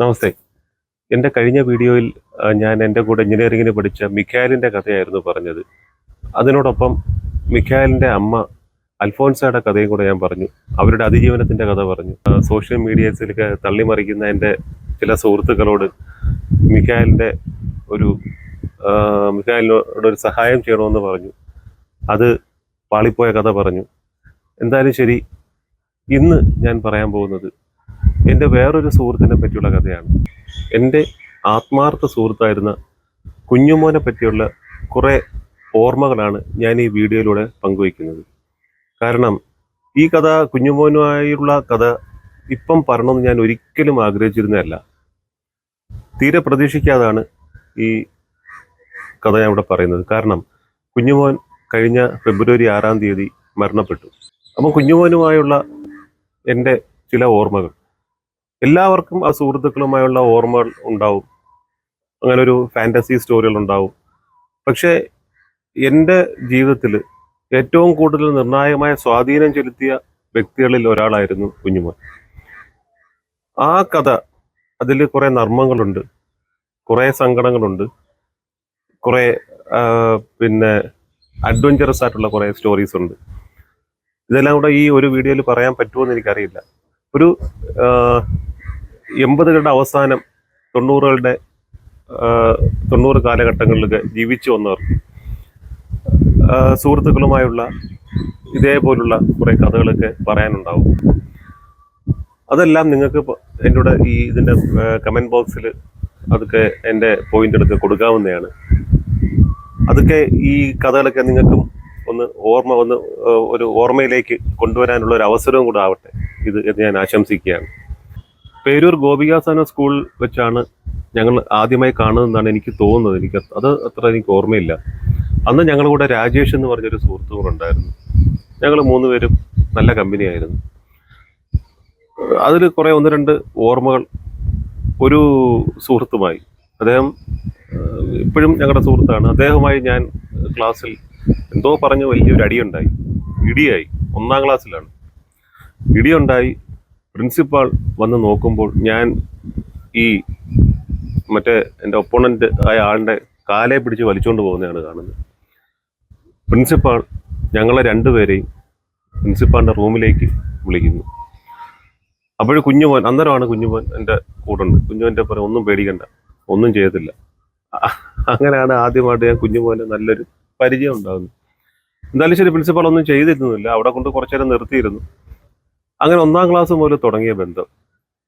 നമസ്തേ. എന്റെ കഴിഞ്ഞ വീഡിയോയിൽ ഞാൻ എന്റെ കൂടെ എഞ്ചിനീയറിങ്ങിന് പഠിച്ച മിഖായലിന്റെ കഥയായിരുന്നു പറഞ്ഞത്. അതിനോടൊപ്പം മിഖായലിന്റെ അമ്മ അൽഫോൻസയുടെ കഥയും കൂടെ ഞാൻ പറഞ്ഞു. അവരുടെ അതിജീവനത്തിന്റെ കഥ പറഞ്ഞു. സോഷ്യൽ മീഡിയസിലൊക്കെ തള്ളിമറിക്കുന്ന എന്റെ ചില സുഹൃത്തുക്കളോട് മിഖായലിന്റെ ഒരു ആ, ഒരു സഹായം ചെയ്യണമെന്ന് പറഞ്ഞു. അത് പാളിപ്പോയ കഥ പറഞ്ഞു. എന്തായാലും ശരി ഇന്ന് ഞാൻ പറയാൻ പോകുന്നത് എന്റെ വേറൊരു സുഹൃത്തിനെ പറ്റിയുള്ള കഥയാണ്. എന്റെ ആത്മാർത്ഥ സുഹൃത്തായിരുന്ന കുഞ്ഞുമോനെ പറ്റിയുള്ള കുറേ ഓർമ്മകളാണ് ഞാൻ ഈ വീഡിയോയിലൂടെ പങ്കുവയ്ക്കുന്നത്. കാരണം ഈ കഥ കുഞ്ഞുമോനുമായുള്ള കഥ ഇപ്പം പറയണമെന്ന് ഞാൻ ഒരിക്കലും ആഗ്രഹിച്ചിരുന്നതല്ല. തീരെ പ്രതീക്ഷിക്കാതാണ് ഈ കഥ ഞാൻ ഇവിടെ പറയുന്നത്. കാരണം കുഞ്ഞുമോൻ കഴിഞ്ഞ ഫെബ്രുവരി ആറാം തീയതി മരണപ്പെട്ടു. അപ്പം കുഞ്ഞുമോനുമായുള്ള എന്റെ ചില ഓർമ്മകൾ. എല്ലാവർക്കും ആ സുഹൃത്തുക്കളുമായുള്ള ഓർമ്മകൾ ഉണ്ടാവും. അങ്ങനെ ഒരു ഫാന്റസി സ്റ്റോറികൾ ഉണ്ടാവും. പക്ഷേ എന്റെ ജീവിതത്തിൽ ഏറ്റവും കൂടുതൽ നിർണായകമായ സ്വാധീനം ചെലുത്തിയ വ്യക്തികളിൽ ഒരാളായിരുന്നു കുഞ്ഞുമോൻ. ആ കഥ അതിൽ കുറേ നർമ്മങ്ങളുണ്ട്. കുറേ സങ്കടങ്ങളുണ്ട്. കുറേ പിന്നെ അഡ്വഞ്ചറസ് ആയിട്ടുള്ള കുറേ സ്റ്റോറീസ് ഉണ്ട്. ഇതെല്ലാം കൂടെ ഈ ഒരു വീഡിയോയിൽ പറയാൻ പറ്റുമോ എന്ന് എനിക്കറിയില്ല. ഒരു എൺപതുകളുടെ അവസാനം തൊണ്ണൂറുകളുടെ തൊണ്ണൂറ് കാലഘട്ടങ്ങളിലൊക്കെ ജീവിച്ചു വന്നവർ സുഹൃത്തുക്കളുമായുള്ള ഇതേപോലുള്ള കുറേ കഥകളൊക്കെ പറയാനുണ്ടാവും. അതെല്ലാം നിങ്ങൾക്ക് എന്റെ ഈ ഇതിന്റെ കമന്റ് ബോക്സിൽ അതൊക്കെ എന്റെ പോയിന്റ് എടുത്ത് കൊടുക്കാവുന്നതാണ്. അതൊക്കെ ഈ കഥകളൊക്കെ നിങ്ങൾക്കും ഒന്ന് ഓർമ്മ ഒന്ന് ഒരു ഓർമ്മയിലേക്ക് കൊണ്ടുവരാനുള്ള ഒരു അവസരവും കൂടെ ആവട്ടെ. ഇത് എന്ന് ഞാൻ ആശംസിക്കുകയാണ്. പേരൂർ ഗോപികാസന സ്കൂൾ വെച്ചാണ് ഞങ്ങൾ ആദ്യമായി കാണുന്നതെന്നാണ് എനിക്ക് തോന്നുന്നത്. എനിക്ക് അത് അത് അത്ര എനിക്ക് ഓർമ്മയില്ല. അന്ന് ഞങ്ങളുടെ കൂടെ രാജേഷ് എന്ന് പറഞ്ഞൊരു സുഹൃത്തു കൂടെ ഉണ്ടായിരുന്നു. ഞങ്ങൾ മൂന്ന് പേരും നല്ല കമ്പനിയായിരുന്നു അതിൽ കുറേ ഒന്ന് രണ്ട് ഓർമ്മകൾ ഒരു സുഹൃത്തുമായി. അദ്ദേഹം ഇപ്പോഴും ഞങ്ങളുടെ സുഹൃത്താണ്. അദ്ദേഹവുമായി ഞാൻ ക്ലാസ്സിൽ എന്തോ പറഞ്ഞ് വലിയൊരു അടിയുണ്ടായി. ഇടിയായി. ഒന്നാം ക്ലാസ്സിലാണ്. ഇടിയുണ്ടായി. പ്രിൻസിപ്പാൾ വന്ന് നോക്കുമ്പോൾ ഞാൻ ഈ മറ്റേ എന്റെ ഒപ്പോണന്റ് ആയ ആളുടെ കാലെ പിടിച്ച് വലിച്ചുകൊണ്ട് പോകുന്നതാണ് കാണുന്നത്. പ്രിൻസിപ്പാൾ ഞങ്ങളെ രണ്ടുപേരെയും പ്രിൻസിപ്പാളിന്റെ റൂമിലേക്ക് വിളിക്കുന്നു. അപ്പോഴും കുഞ്ഞുമോൻ അന്നേരമാണ് കുഞ്ഞുമോൻ എന്റെ കൂടുണ്ട്. കുഞ്ഞുമോന്റെ പറയും ഒന്നും പേടിക്കണ്ട ഒന്നും ചെയ്യത്തില്ല. അങ്ങനെയാണ് ആദ്യമായിട്ട് ഞാൻ കുഞ്ഞുമോന്റെ നല്ലൊരു പരിചയം ഉണ്ടാകുന്നത് എന്തായാലും ശരി പ്രിൻസിപ്പാൾ ഒന്നും ചെയ്തിരുന്നില്ല. അവിടെ കൊണ്ട് കുറച്ചു നേരം നിർത്തിയിരുന്നു. അങ്ങനെ ഒന്നാം ക്ലാസ് മുതൽ തുടങ്ങിയ ബന്ധം.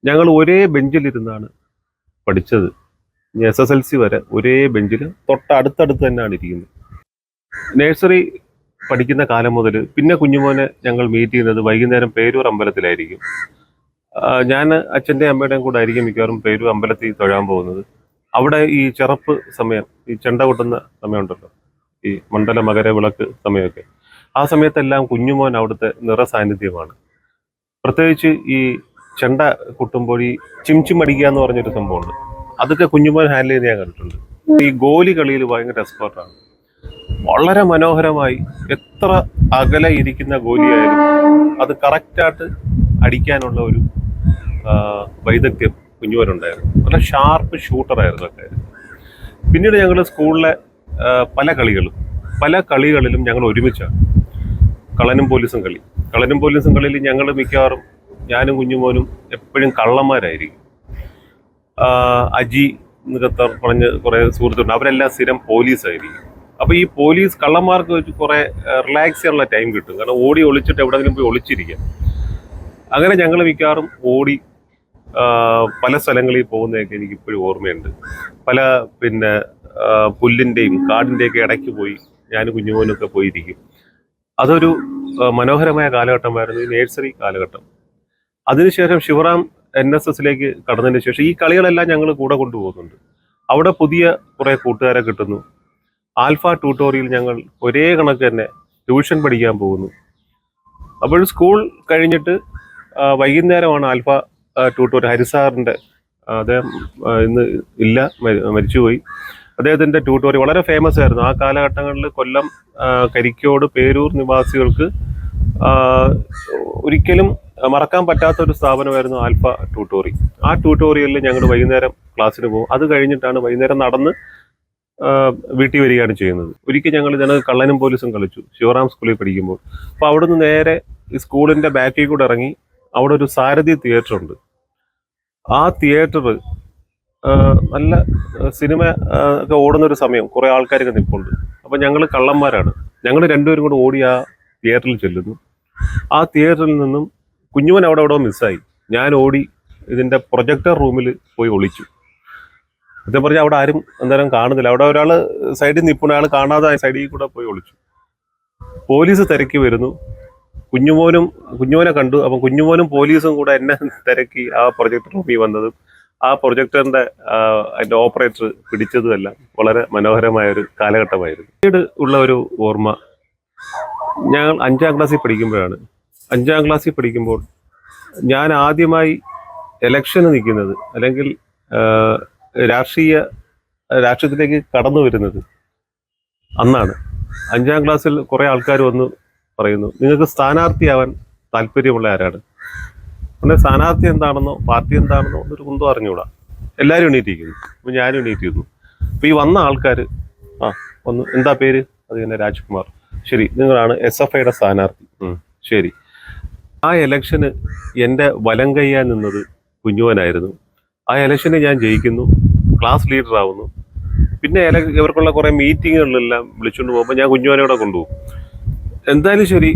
ഞങ്ങൾ ഒരേ ബെഞ്ചിലിരുന്നാണ് പഠിച്ചത്. എസ് എസ് എൽ സി വരെ ഒരേ ബെഞ്ചിൽ തൊട്ടടുത്തടുത്ത് തന്നെയാണ് ഇരിക്കുന്നത്. നഴ്സറി പഠിക്കുന്ന കാലം മുതൽ പിന്നെ കുഞ്ഞുമോനെ ഞങ്ങൾ മീറ്റ് ചെയ്യുന്നത് വൈകുന്നേരം പേരൂർ അമ്പലത്തിലായിരിക്കും. ഞാൻ അച്ഛന്റെയും അമ്മയുടെയും കൂടെ ആയിരിക്കും മിക്കവാറും പേരൂർ അമ്പലത്തിൽ തൊഴാൻ പോകുന്നത്. അവിടെ ഈ ചെറുപ്പ് സമയം ഈ ചെണ്ട കൊട്ടുന്ന സമയമുണ്ടല്ലോ. ഈ മണ്ഡല മകര വിളക്ക് സമയമൊക്കെ. ആ സമയത്തെല്ലാം കുഞ്ഞുമോൻ അവിടുത്തെ നിറസാന്നിധ്യമാണ്. പ്രത്യേകിച്ച് ഈ ചെണ്ട കൊട്ടുമ്പോൾ ഈ ചിംചിം അടിക്കുക എന്ന് പറഞ്ഞൊരു സംഭവമുണ്ട്. അതൊക്കെ കുഞ്ഞുമോൻ ഹാൻഡിൽ ചെയ്ത് ഞാൻ കണ്ടിട്ടുണ്ട്. ഈ ഗോലി കളിയിൽ ഭയങ്കര എക്സ്പേർട്ടാണ് വളരെ മനോഹരമായി എത്ര അകലെ ഇരിക്കുന്ന ഗോലിയായാലും അത് കറക്റ്റായിട്ട് അടിക്കാനുള്ള ഒരു വൈദഗ്ധ്യം കുഞ്ഞുമോനുണ്ടായിരുന്നു. നല്ല ഷാർപ്പ് ഷൂട്ടറായിരുന്നു ഒക്കെ പിന്നീട് ഞങ്ങൾ സ്കൂളിലെ പല കളികളും പല കളികളിലും ഞങ്ങൾ ഒരുമിച്ചാണ്. കളനും പോലീസും കളി. കളനും പോലീസും കളിയിൽ ഞങ്ങൾ മിക്കവാറും ഞാനും കുഞ്ഞുമോനും എപ്പോഴും കള്ളന്മാരായിരിക്കും. അജി എന്നൊക്കെ പറഞ്ഞ് കുറേ സുഹൃത്തുണ്ട് അവരെല്ലാം സ്ഥിരം പോലീസായിരിക്കും. അപ്പോൾ ഈ പോലീസ് കള്ളന്മാർക്ക് വെച്ച് കുറേ റിലാക്സ് ചെയ്യാനുള്ള ടൈം കിട്ടും. കാരണം ഓടി ഒളിച്ചിട്ട് എവിടെങ്കിലും പോയി ഒളിച്ചിരിക്കാം. അങ്ങനെ ഞങ്ങൾ മിക്കവാറും ഓടി പല സ്ഥലങ്ങളിൽ പോകുന്നതൊക്കെ എനിക്ക് ഇപ്പോഴും ഓർമ്മയുണ്ട്. പല പിന്നെ പുല്ലിന്റെയും കാടിന്റെയൊക്കെ ഇടയ്ക്ക് പോയി ഞാൻ കുഞ്ഞുമോനൊക്കെ പോയിരിക്കും. അതൊരു മനോഹരമായ കാലഘട്ടമായിരുന്നു ഈ നേഴ്സറി കാലഘട്ടം. അതിനുശേഷം ശിവറാം എൻ എസ് എസിലേക്ക് കടന്നതിന് ശേഷം ഈ കളികളെല്ലാം ഞങ്ങൾ കൂടെ കൊണ്ടുപോകുന്നുണ്ട്. അവിടെ പുതിയ കുറേ കൂട്ടുകാരെ കിട്ടുന്നു. ആൽഫ ട്യൂട്ടോറിയൽ ഞങ്ങൾ ഒരേ കണക്ക് തന്നെ ട്യൂഷൻ പഠിക്കാൻ പോകുന്നു. അപ്പോൾ സ്കൂൾ കഴിഞ്ഞിട്ട് വൈകുന്നേരമാണ് ആൽഫ ട്യൂട്ടോറിയൽ ഹരിസാറിന്റെ അദ്ദേഹം ഇന്ന് ഇല്ല മരിച്ചുപോയി. അദ്ദേഹത്തിന്റെ ട്യൂട്ടോറിയൽ വളരെ ഫേമസ് ആയിരുന്നു. ആ കാലഘട്ടങ്ങളിൽ കൊല്ലം കരിക്കോട് പേരൂർ നിവാസികൾക്ക് ഒരിക്കലും മറക്കാൻ പറ്റാത്ത ഒരു സ്ഥാപനമായിരുന്നു ആൽഫ ട്യൂട്ടോറി ആ ട്യൂട്ടോറിയലിൽ ഞങ്ങൾ വൈകുന്നേരം ക്ലാസ്സിന് പോകും. അത് കഴിഞ്ഞിട്ടാണ് വൈകുന്നേരം നടന്ന് വീട്ടിൽ വരികയാണ് ചെയ്യുന്നത്. ഒരിക്കൽ ഞങ്ങൾ ഞങ്ങൾ കള്ളനും പോലീസും കളിച്ചു. ശിവറാം സ്കൂളിൽ പഠിക്കുമ്പോൾ. അപ്പോൾ അവിടുന്ന് നേരെ ഈ സ്കൂളിന്റെ ബാക്കിൽ കൂടെ ഇറങ്ങി അവിടെ ഒരു സാരഥി തിയേറ്റർ ഉണ്ട്. ആ തിയേറ്റർ നല്ല സിനിമ ഒക്കെ ഓടുന്ന ഒരു സമയം കുറെ ആൾക്കാരൊക്കെ നിൽപ്പുണ്ട് അപ്പൊ ഞങ്ങൾ കള്ളന്മാരാണ്. ഞങ്ങൾ രണ്ടുപേരും കൂടെ ഓടി ആ തിയേറ്ററിൽ ചെല്ലുന്നു. ആ തിയേറ്ററിൽ നിന്നും കുഞ്ഞുവൻ അവിടെ അവിടെ മിസ്സായി. ഞാൻ ഓടി ഇതിന്റെ പ്രൊജക്ടർ റൂമിൽ പോയി ഒളിച്ചു. സത്യം പറഞ്ഞാൽ അവിടെ ആരും അന്നേരം കാണുന്നില്ല. അവിടെ ഒരാൾ സൈഡിൽ നിൽപ്പുന്ന ആൾ കാണാതെ സൈഡിൽ കൂടെ പോയി ഒളിച്ചു. പോലീസ് തിരക്കി വരുന്നു. കുഞ്ഞുമോനും കുഞ്ഞുമോനെ കണ്ടു. അപ്പം കുഞ്ഞുമോനും പോലീസും കൂടെ എന്നെ തിരക്കി ആ പ്രൊജക്ട് റൂമിൽ വന്നതും ആ പ്രൊജക്ടറിന്റെ അതിന്റെ ഓപ്പറേറ്റർ പിടിച്ചതുമെല്ലാം വളരെ മനോഹരമായ ഒരു കാലഘട്ടമായിരുന്നു. പിന്നീട് ഉള്ള ഒരു ഓർമ്മ ഞങ്ങൾ അഞ്ചാം ക്ലാസ്സിൽ പഠിക്കുമ്പോഴാണ്. അഞ്ചാം ക്ലാസ്സിൽ പഠിക്കുമ്പോൾ ഞാൻ ആദ്യമായി ഇലക്ഷന് നിൽക്കുന്നത് അല്ലെങ്കിൽ രാഷ്ട്രീയ രാഷ്ട്രീയത്തിലേക്ക് കടന്നു വരുന്നത് അന്നാണ്. അഞ്ചാം ക്ലാസ്സിൽ കുറേ ആൾക്കാർ വന്ന് പറയുന്നു നിങ്ങൾക്ക് സ്ഥാനാർത്ഥിയാവാൻ താല്പര്യമുള്ള ആരാണ്? പിന്നെ സ്ഥാനാർത്ഥി എന്താണെന്നോ പാർട്ടി എന്താണെന്നോ ഒരു കുന്തം അറിഞ്ഞുകൂടാ. എല്ലാവരും എണീറ്റിരിക്കുന്നു. അപ്പൊ ഞാനും എണീറ്റിരുന്നു. അപ്പൊ ഈ വന്ന ആൾക്കാർ ആ ഒന്ന് എന്താ പേര്? അത് തന്നെ രാജ്കുമാർ. ശരി നിങ്ങളാണ് എസ് എഫ് ഐയുടെ സ്ഥാനാർത്ഥി. ശരി. ആ ഇലക്ഷന് എന്റെ വലം കയ്യാൻ നിന്നത് കുഞ്ഞുവനായിരുന്നു. ആ ഇലക്ഷന് ഞാൻ ജയിക്കുന്നു ക്ലാസ് ലീഡർ ആവുന്നു. പിന്നെ ഇവർക്കുള്ള കുറേ മീറ്റിങ്ങുകളിലെല്ലാം വിളിച്ചുകൊണ്ട് പോകുമ്പോൾ ഞാൻ കുഞ്ഞുവനോടെ കൊണ്ടുപോകും. എന്തായാലും ശരി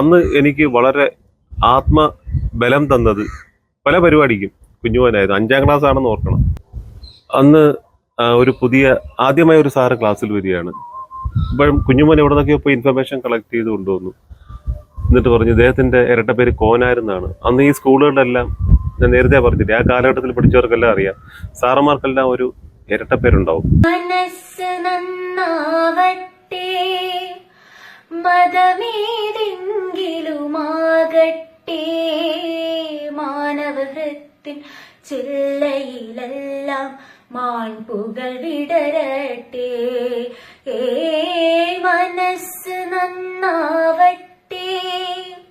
അന്ന് എനിക്ക് വളരെ ആത്മബലം തന്നത് പല പരിപാടിക്കും. കുഞ്ഞുവനായിരുന്നു അഞ്ചാം ക്ലാസ് ആണെന്ന് ഓർക്കണം. അന്ന് ഒരു പുതിയ ആദ്യമായി ഒരു സാറ് ക്ലാസ്സിൽ വരികയാണ്. ഇപ്പോഴും കുഞ്ഞുമോൻ എവിടെ നിന്നൊക്കെയോ പോയി ഇൻഫർമേഷൻ കളക്ട് ചെയ്ത് കൊണ്ടുവന്നു. എന്നിട്ട് പറഞ്ഞു ഇദ്ദേഹത്തിന്റെ ഇരട്ട പേര് കോനായിരുന്നാണ് അന്ന് ഈ സ്കൂളുകളിലെല്ലാം ഞാൻ നേരത്തെ പറഞ്ഞില്ലേ ആ കാലഘട്ടത്തിൽ പഠിച്ചവർക്കെല്ലാം അറിയാം സാറന്മാർക്കെല്ലാം ഒരു ഇരട്ട പേരുണ്ടാവും. മനസ്സ് നന്നാവട്ടെ മതമേതെങ്കിലുമാകട്ടെ അനുഗ്രഹത്തിൻ ചില്ലയിലെല്ലാം മാൺപുകൾ വിടരട്ടെ. ഏ മനസ്സ് നന്നാവട്ടെ.